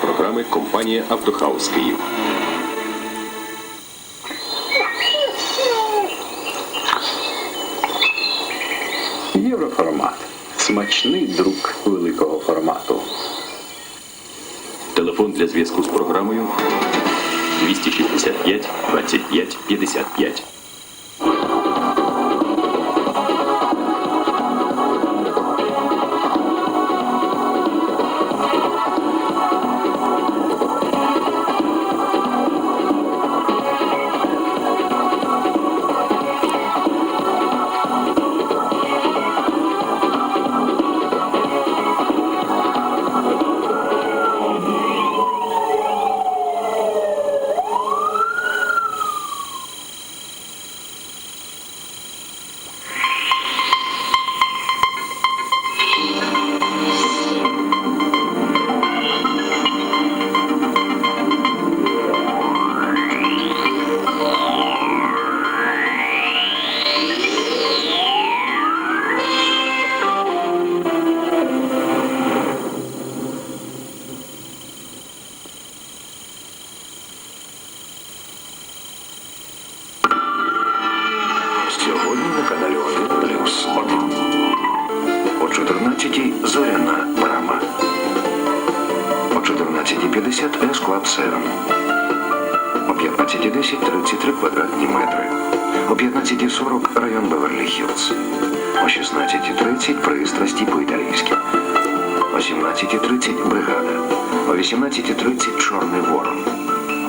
програми компанія Автохаус Київ. Євроформат. Смачний друг великого формату. Телефон для зв'язку з програмою 265 25 55. 14.50 С Клаб 7. О 15.10 33 квадратні метри. О 15.40 район Беверлі Хіллз. О 16.30 пристрасті по-італійськи. О 17.30 бригада. О 18.30 Чорний ворон.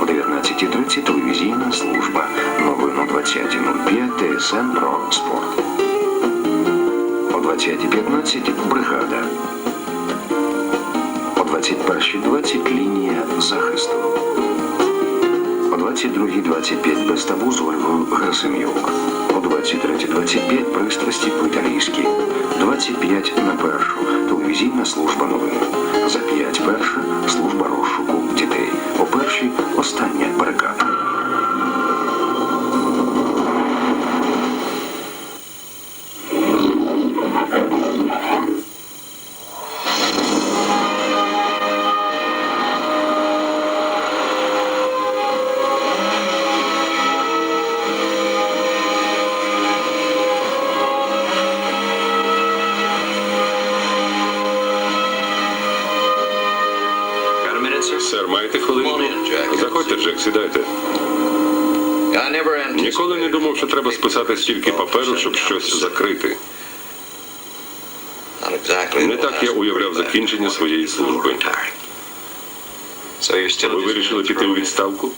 О 19.30 телевізійна служба. Новин о 20.05 ТСН про спорт. О 20.15 бригада. О 21.20 лінія захисту. О 22.25 без табу з Ольгою Грасим'юк. О 23.25 пристрасті по-італійськи. 25 на першу. Телевізійна служба новин. Маєте хвилинку? Заходьте, Джек, сідайте. Ніколи не думав, що треба списати стільки паперу, щоб щось закрити. Не так я уявляв закінчення своєї служби. Ви вирішили піти у відставку?